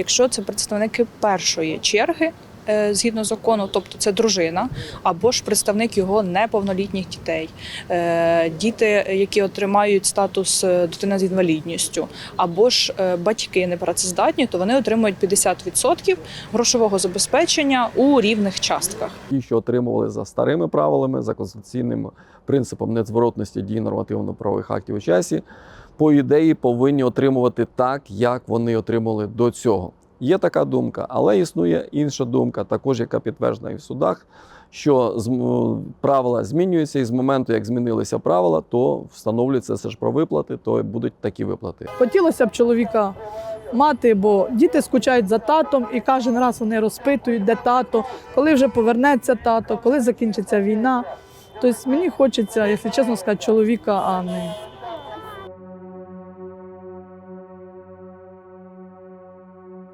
Якщо це представники першої черги. е, Згідно закону, тобто це дружина, або ж представник його неповнолітніх дітей, Е, діти, які отримають статус е, дитина з інвалідністю, або ж батьки непрацездатні, то вони отримують 50% грошового забезпечення у рівних частках. Ті, що отримували за старими правилами, за конституційним принципом незворотності дій нормативно-правових актів у часі, по ідеї повинні отримувати так, як вони отримали до цього. Є така думка, але існує інша думка, також яка підтверджена і в судах, що з- правила змінюються, і з моменту, як змінилися правила, то встановлюється все ж про виплати, то будуть такі виплати. Хотілося б чоловіка мати, бо діти скучають за татом, і кожен раз вони розпитують, де тато, коли вже повернеться тато, коли закінчиться війна. Тобто мені хочеться, якщо чесно сказати, чоловіка, а не